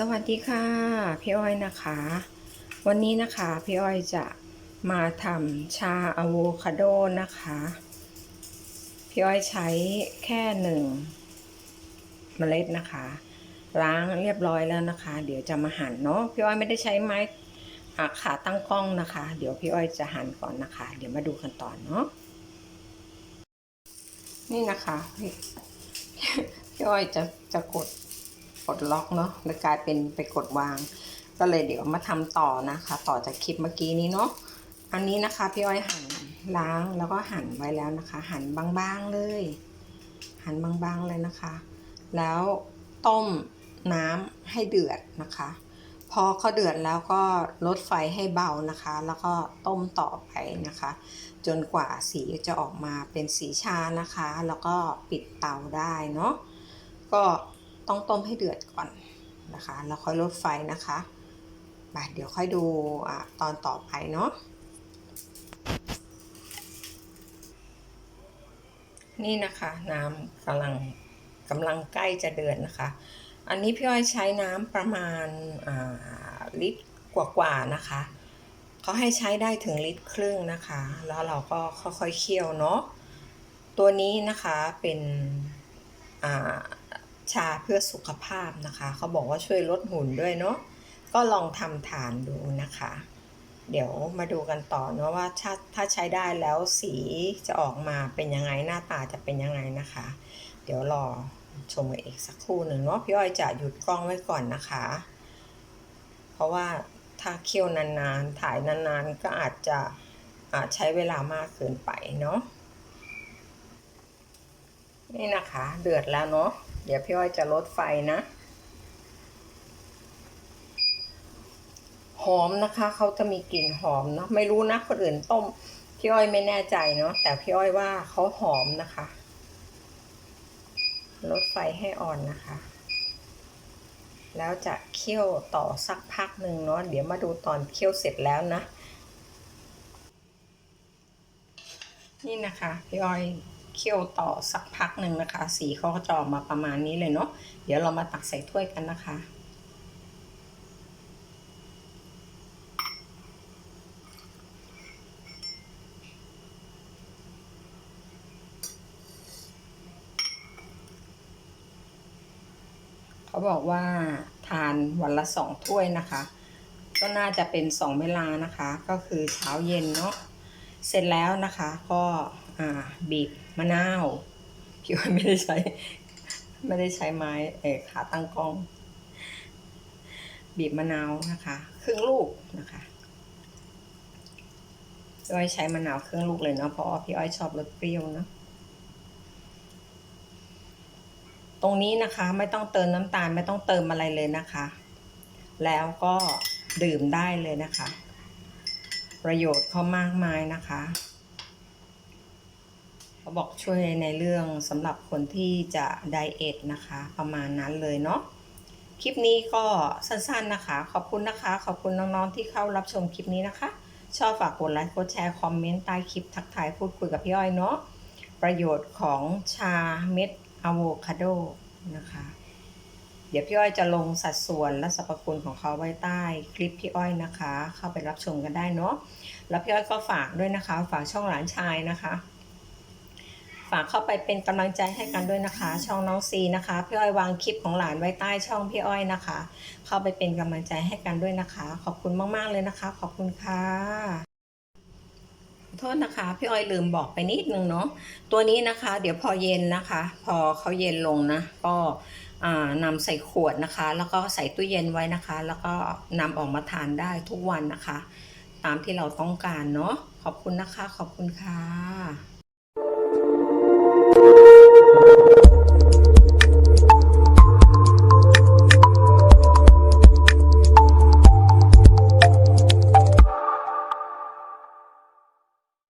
สวัสดีค่ะ พี่อ้อยนะคะ วันนี้นะคะพี่อ้อยจะมาทำชาอะโวคาโดนะคะ พี่อ้อยใช้แค่หนึ่งเมล็ดนะคะ ล้างเรียบร้อยแล้วนะคะ เดี๋ยวจะมาหั่นเนาะพี่อ้อยไม่ได้ใช้ไม้ขาตั้งกล้องนะคะ เดี๋ยวพี่อ้อยจะหั่นก่อนนะคะ เดี๋ยวมาดูกันต่อเนาะนี่นะคะพี่อ้อยจะจะกด กดล็อกเนาะแล้วกลายเป็นไปกดวาง ก็เลยเดี๋ยวมาทำต่อนะคะ ต่อจากคลิปเมื่อกี้นี้เนาะอันนี้นะคะพี่อ้อยหั่นล้างแล้วก็หั่นไว้แล้วนะคะ หั่นบางๆเลย หั่นบางๆเลยนะคะ แล้วต้มน้ำให้เดือดนะคะ พอเขาเดือดแล้วก็ลดไฟให้เบานะคะ แล้วก็ต้มต่อไปนะคะ จนกว่าสีจะออกมาเป็นสีชานะคะ แล้วก็ปิดเตาได้เนาะก็ ต้องต้มให้เดือดก่อนนะคะ แล้วค่อยลดไฟนะคะมาเดี๋ยวค่อยดูอตอนต่อไปเนาะนี่นะคะน้ำกำลังกำลังใกล้จะเดือดนะคะ อันนี้พี่อ้อยใช้น้ำประมาณลิตรกว่าๆนะคะเขาให้ใช้ได้ถึงลิตรครึ่งนะคะ แล้วเราก็ค่อยๆเคี่ยวเนาะตัวนี้นะคะเป็น ชาเพื่อสุขภาพนะคะ เขาบอกว่าช่วยลดหุ่นด้วยเนาะก็ลองทำทานดูนะคะ เดี๋ยวมาดูกันต่อเนาะว่าถ้าถ้าใช้ได้แล้วสีจะออกมาเป็นยังไงหน้าตาจะเป็นยังไงนะคะ เดี๋ยวรอชมกันอีกสักครู่หนึ่งเนาะพี่อ้อยจะหยุดกล้องไว้ก่อนนะคะ เพราะว่าถ้าเคี่ยวนานๆ ถ่ายนานๆ ก็อาจจะอาจใช้เวลามากเกินไปเนาะ นี่นะคะ เดือดแล้วเนาะเดี๋ยวพี่อ้อยจะลดไฟนะหอมนะคะเขาจะมีกลิ่นหอมเนาะไม่รู้นะคนอื่นต้มพี่อ้อยไม่แน่ใจเนาะแต่พี่อ้อยว่าเขาหอมนะคะ ลดไฟให้อ่อนนะคะ แล้วจะเคี่ยวต่อสักพักหนึ่งเนาะเดี๋ยวมาดูตอนเคี่ยวเสร็จแล้วนะ นี่นะคะพี่อ้อย เคี่ยวต่อสักพักหนึ่งนะคะ สีเขาก็จะออกมาประมาณนี้เลยเนาะเดี๋ยวเรามาตักใส่ถ้วยกันนะคะ เขาบอกว่าทานวันละสองถ้วยนะคะ ก็น่าจะเป็นสองเวลานะคะ ก็คือเช้าเย็นเนาะ เสร็จแล้วนะคะ ก็บีบมะนาวพี่ว่าไม่ได้ใช้ ไม่ได้ใช้ไม้เอขาตั้งกล้อง บีบมะนาวนะคะ ครึ่งลูกนะคะพี่อ้อยใช้มะนาวครึ่งลูกเลยเนาะเพราะพี่อ้อยชอบรสเปรี้ยวเนาะตรงนี้นะคะไม่ต้องเติมน้ำตาลไม่ต้องเติมอะไรเลยนะคะ แล้วก็ดื่มได้เลยนะคะ ประโยชน์เขามากมายนะคะเขาบอกช่วยในเรื่องสำหรับคนที่จะไดเอทนะคะ ประมาณนั้นเลยเนาะคลิปนี้ก็สั้นๆนะคะ ขอบคุณนะคะ ขอบคุณน้องๆที่เข้ารับชมคลิปนี้นะคะ ชอบฝากกดไลค์กดแชร์คอมเมนต์ใต้คลิปทักทายพูดคุยกับพี่อ้อยเนาะประโยชน์ของชาเม็ดอะโวคาโดนะคะ เดี๋ยวพี่อ้อยจะลงสัดส่วนและสรรพคุณของเขาไว้ใต้คลิปพี่อ้อยนะคะ เข้าไปรับชมกันได้เนาะแล้วพี่อ้อยก็ฝากด้วยนะคะ ฝากช่องหลานชายนะคะ ฝากเข้าไปเป็นกำลังใจให้กันด้วยนะคะ ช่องน้องซีนะคะพี่อ้อยวางคลิปของหลานไว้ใต้ช่องพี่อ้อยนะคะ เข้าไปเป็นกำลังใจให้กันด้วยนะคะ ขอบคุณมากๆเลยนะคะ ขอบคุณค่ะโทษนะคะพี่อ้อยลืมบอกไปนิดนึงเนาะตัวนี้นะคะ เดี๋ยวพอเย็นนะคะ พอเขาเย็นลงนะ ก็ นำใส่ขวดนะคะ แล้วก็ใส่ตู้เย็นไว้นะคะ แล้วก็นำออกมาทานได้ทุกวันนะคะ ตามที่เราต้องการเนาะขอบคุณนะคะ ขอบคุณค่ะ